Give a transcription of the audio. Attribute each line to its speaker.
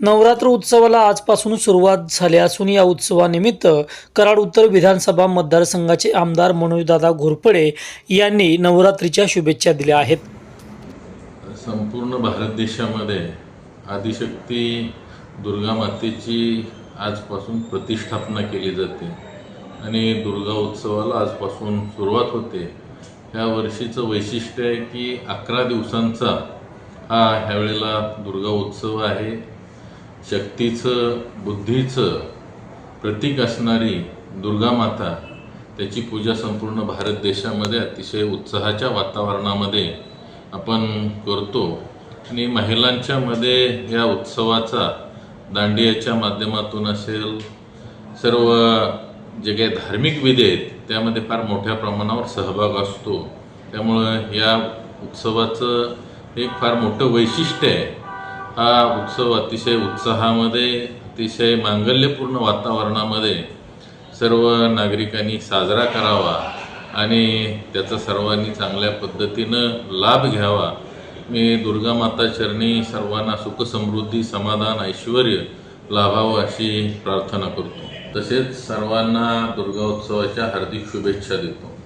Speaker 1: नवरात्र उत्सवाला आजपासून सुरुवात झाली असून या उत्सवानिमित्त कराड उत्तर विधानसभा मतदारसंघाचे आमदार मनोजदादा घोरपडे यांनी नवरात्रीच्या शुभेच्छा दिल्या आहेत.
Speaker 2: संपूर्ण भारत देशामध्ये आदिशक्ती दुर्गा मातेची आजपासून प्रतिष्ठापना केली जाते आणि दुर्गा उत्सवाला आजपासून सुरुवात होते. ह्या वर्षीचं वैशिष्ट्य आहे की अकरा दिवसांचा हा ह्यावेळेला दुर्गा उत्सव आहे. शक्तीचं बुद्धीचं प्रतीक असणारी दुर्गा माता त्याची पूजा संपूर्ण भारत देशामध्ये अतिशय उत्साहाच्या वातावरणामध्ये आपण करतो. आणि महिलांच्यामध्ये या उत्सवाचा दांडियाच्या माध्यमातून असेल सर्व जे काही धार्मिक विधी आहेत त्यामध्ये फार मोठ्या प्रमाणावर सहभाग असतो. त्यामुळं या उत्सवाचं एक फार मोठं वैशिष्ट्य आहे. हा उत्सव अतिशय उत्साहामध्ये अतिशय मांगल्यपूर्ण वातावरणामध्ये सर्व नागरिकांनी साजरा करावा आणि त्याचा सर्वांनी चांगल्या पद्धतीनं लाभ घ्यावा. मी दुर्गा माता चरणी सर्वांना सुखसमृद्धी समाधान ऐश्वर लाभावं अशी प्रार्थना करतो. तसेच सर्वांना दुर्गा उत्सवाच्या हार्दिक शुभेच्छा देतो.